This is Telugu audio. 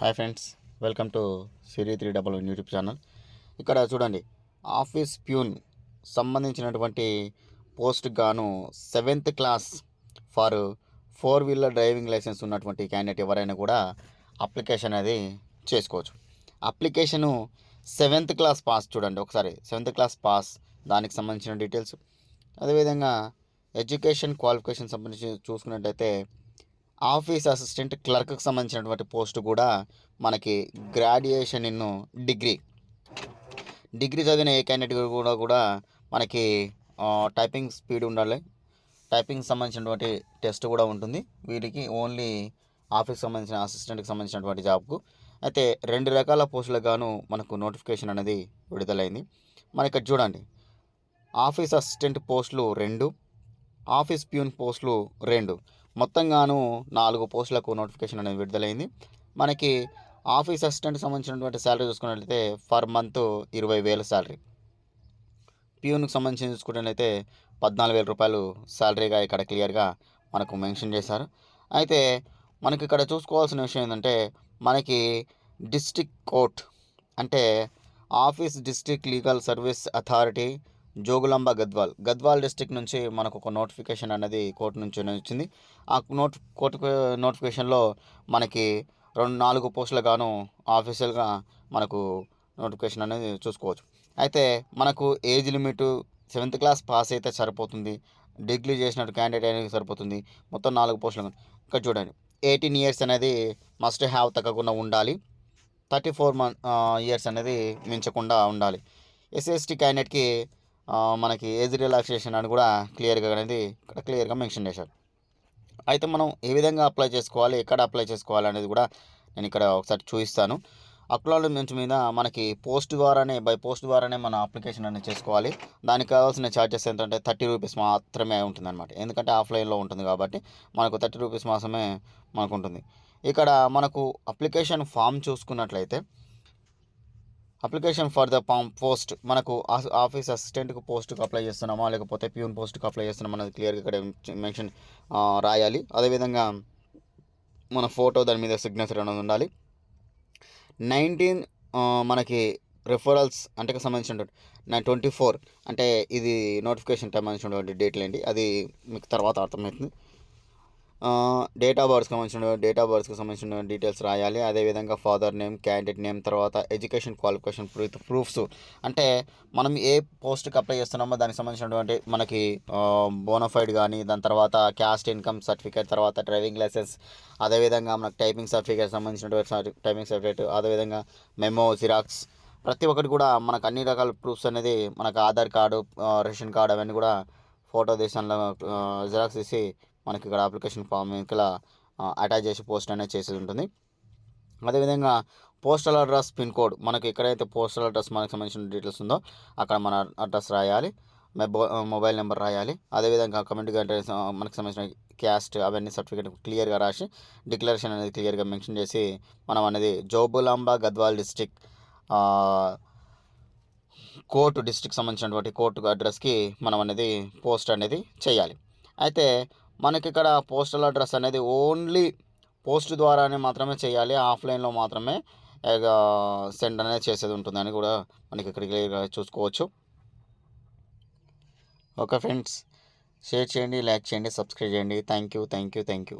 Hi friends welcome to Siri three double one YouTube channel. ఇక్కడ చూడండి ఆఫీస్ ప్యూన్ సంబంధించినటువంటి పోస్ట్ గాను seventh class for four wheeler driving license ఉన్నటువంటి క్యాండిడేట్ ఎవరైనా కూడా అప్లికేషన్ అనేది చేసుకోవచ్చు. అప్లికేషను సెవెంత్ క్లాస్ పాస్ చూడండి ఒకసారి సెవెంత్ క్లాస్ పాస్ దానికి సంబంధించిన డీటెయిల్స్. అదేవిధంగా ఎడ్యుకేషన్ క్వాలిఫికేషన్ సంబంధించి చూసుకున్నట్టయితే ఆఫీస్ అసిస్టెంట్ క్లర్క్కి సంబంధించినటువంటి పోస్ట్ కూడా మనకి గ్రాడ్యుయేషన్ ఇన్ డిగ్రీ. డిగ్రీ చదివిన ఏ క్యాండిడేట్ కూడా కూడా మనకి టైపింగ్ స్పీడ్ ఉండాలి. టైపింగ్ సంబంధించినటువంటి టెస్ట్ కూడా ఉంటుంది. వీటికి ఓన్లీ ఆఫీస్ సంబంధించిన అసిస్టెంట్కి సంబంధించినటువంటి జాబ్కు. అయితే రెండు రకాల పోస్టులకు గాను మనకు నోటిఫికేషన్ అనేది విడుదలైంది. మన ఇక్కడ చూడండి. ఆఫీస్ అసిస్టెంట్ పోస్టులు రెండు ఆఫీస్ ప్యూన్ పోస్టులు రెండు. మొత్తంగాను నాలుగు పోస్టులకు నోటిఫికేషన్ అనేది విడుదలైంది. మనకి ఆఫీస్ అసిస్టెంట్ సంబంధించినటువంటి శాలరీ చూసుకున్నట్లయితే పర్ మంత్ ఇరవై వేల శాలరీ. పియూన్కి సంబంధించి చూసుకున్నట్లయితే పద్నాలుగు వేల రూపాయలు శాలరీగా ఇక్కడ క్లియర్గా మనకు మెన్షన్ చేశారు. అయితే మనకి ఇక్కడ చూసుకోవాల్సిన విషయం ఏంటంటే మనకి డిస్ట్రిక్ట్ కోర్ట్ అంటే office district legal service authority Jogulamba Gadwal. Gadwal district నుంచి మనకు ఒక నోటిఫికేషన్ అనేది కోర్టు నుంచి వచ్చింది. ఆ నోట్ కోర్టు నోటిఫికేషన్లో మనకి రెండు నాలుగు పోస్టులు గాను ఆఫీషియల్గా మనకు నోటిఫికేషన్ అనేది చూసుకోవచ్చు. అయితే మనకు age limit seventh class pass అయితే సరిపోతుంది. డిగ్రీ చేసినట్టు క్యాండిడేట్ అనేది సరిపోతుంది. మొత్తం నాలుగు పోస్టులు ఇక్కడ చూడండి. ఎయిటీన్ ఇయర్స్ అనేది మస్ట్ హ్యావ్ తగ్గకుండా ఉండాలి. థర్టీ ఫోర్ మన్ ఇయర్స్ అనేది మించకుండా ఉండాలి. ఎస్ఎస్టీ క్యాండిడేట్కి మనకి ఏజ్ రిలాక్సేషన్ అని కూడా క్లియర్గా అనేది ఇక్కడ క్లియర్గా మెన్షన్ చేశారు. అయితే మనం ఏ విధంగా అప్లై చేసుకోవాలి ఎక్కడ అప్లై చేసుకోవాలి అనేది కూడా నేను ఇక్కడ ఒకసారి చూపిస్తాను. అక్నాలజ్మెంట్ మీద మనకి పోస్ట్ ద్వారానే బై పోస్ట్ ద్వారానే మన అప్లికేషన్ అనేది చేసుకోవాలి. దానికి కావాల్సిన ఛార్జెస్ ఏంటంటే థర్టీ రూపీస్ మాత్రమే ఉంటుందన్నమాట. ఎందుకంటే ఆఫ్లైన్లో ఉంటుంది కాబట్టి మనకు థర్టీ రూపీస్ మాత్రమే మనకు ఉంటుంది. ఇక్కడ మనకు అప్లికేషన్ ఫామ్ చూసుకున్నట్లయితే application for the form post మనకు ఆఫీస్ అసిస్టెంట్కు పోస్ట్కి అప్లై చేస్తున్నామా? లేకపోతే ప్యూన్ పోస్ట్కి అప్లై చేస్తున్నామా? అనేది క్లియర్గా ఇక్కడ మెన్షన్ రాయాలి. అదేవిధంగా మన ఫోటో దాని మీద సిగ్నేచర్ అనేది ఉండాలి. నైన్టీన్ మనకి రెఫరల్స్ అంటే సంబంధించిన నైన్ ట్వంటీ ఫోర్ అంటే ఇది నోటిఫికేషన్ టైం సంబంధించినటువంటి డేట్లు అండి అది మీకు తర్వాత అర్థమవుతుంది. డేట్ ఆఫ్ బర్త్కి సంబంధించిన డేట్ ఆఫ్ బర్త్కి సంబంధించిన డీటెయిల్స్ రాయాలి. అదేవిధంగా ఫాదర్ నేమ్ క్యాండిడేట్ నేమ్ తర్వాత ఎడ్యుకేషన్ క్వాలిఫికేషన్ ప్రూఫ్ ప్రూఫ్స్ అంటే మనం ఏ పోస్ట్కి అప్లై చేస్తున్నామో దానికి సంబంధించినటువంటి మనకి బోనఫైడ్ కానీ దాని తర్వాత క్యాస్ట్ ఇన్కమ్ సర్టిఫికేట్ తర్వాత డ్రైవింగ్ లైసెన్స్ అదేవిధంగా మనకు టైపింగ్ సర్టిఫికేట్ సంబంధించినటువంటి టైపింగ్ సర్టిఫికేట్ అదేవిధంగా మెమో జిరాక్స్ ప్రతి ఒక్కటి కూడా మనకు అన్ని రకాల ప్రూఫ్స్ అనేది మనకు ఆధార్ కార్డు రేషన్ కార్డు అవన్నీ కూడా ఫోటో దేశంలో జిరాక్స్ తీసి మనకి ఇక్కడ అప్లికేషన్ ఫామ్ ఇక్కడ అటాచ్ చేసి పోస్ట్ అనేది చేసేది ఉంటుంది. అదేవిధంగా పోస్టల్ అడ్రస్ పిన్ కోడ్ మనకి ఎక్కడైతే పోస్టల్ అడ్రస్ మనకు సంబంధించిన డీటెయిల్స్ ఉందో అక్కడ మన అడ్రస్ రాయాలి మొబైల్ నెంబర్ రాయాలి. అదేవిధంగా కమ్యూనిటీ అడ్రస్ మనకు సంబంధించిన క్యాస్ట్ అవన్నీ సర్టిఫికేట్ క్లియర్గా రాసి డిక్లరేషన్ అనేది క్లియర్గా మెన్షన్ చేసి మనం అనేది Jogulamba Gadwal district court district సంబంధించినటువంటి కోర్టు అడ్రస్కి మనం అనేది పోస్ట్ అనేది చేయాలి. అయితే మనకి ఇక్కడ పోస్టల్ అడ్రస్ అనేది ఓన్లీ పోస్ట్ ద్వారానే మాత్రమే చేయాలి. ఆఫ్లైన్లో మాత్రమే సెండ్ అనేది చేసేది ఉంటుందని కూడా మనకి ఇక్కడ క్లియర్గా చూసుకోవచ్చు. ఓకే ఫ్రెండ్స్ షేర్ చేయండి లైక్ చేయండి సబ్స్క్రైబ్ చేయండి. Thank you thank you thank you